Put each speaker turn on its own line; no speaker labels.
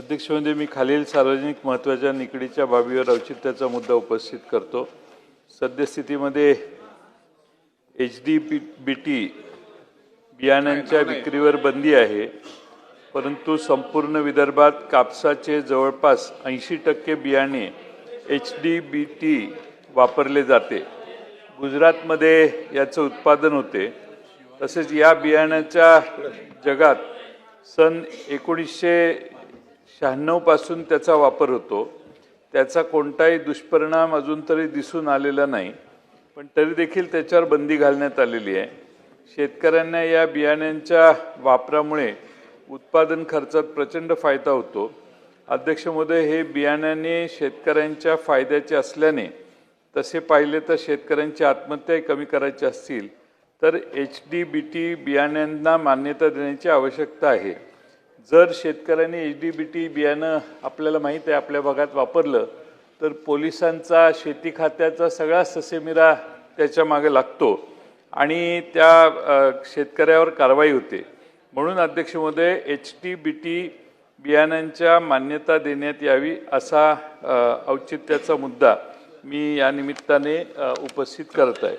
अध्यक्ष म्हणजे मी खालील सार्वजनिक महत्त्वाच्या निकडीच्या बाबीवर औचित्याचा मुद्दा उपस्थित करतो. सद्यस्थितीमध्ये H D B B T बियाण्यांच्या विक्रीवर बंदी आहे परंतु संपूर्ण विदर्भात कापसाचे जवळपास ऐंशी टक्के बियाणे एच डी बी टी वापरले जाते. गुजरातमध्ये याचं उत्पादन होते. तसेच या बियाण्याच्या जगात सन एकोणीसशे शहाण्णवपासून त्याचा वापर होतो. त्याचा कोणताही दुष्परिणाम अजून तरी दिसून आलेला नाही. पण तरी देखील त्याच्यावर बंदी घालण्यात आलेली आहे. शेतकऱ्यांना या बियाण्यांच्या वापरामुळे उत्पादन खर्चात प्रचंड फायदा होतो. अध्यक्ष महोदय हे बियाण्याने शेतकऱ्यांच्या फायद्याचे असल्याने तसे पाहिले तर शेतकऱ्यांची आत्महत्याही कमी करायची असतील. तर एच डी बी टी बियाण्यांना मान्यता देण्याची आवश्यकता आहे. जर शेतकऱ्यांनी एच डी बी टी बियाणं आपल्याला माहीत आहे आपल्या भागात वापरलं तर पोलिसांचा शेती खात्याचा सगळा ससेमिरा त्याच्यामागे लागतो आणि त्या शेतकऱ्यावर कारवाई होते. म्हणून अध्यक्ष महोदय एच टी बी टी बियाण्यांच्या मान्यता देण्यात यावी असा औचित्याचा मुद्दा मी या निमित्ताने उपस्थित करत आहे.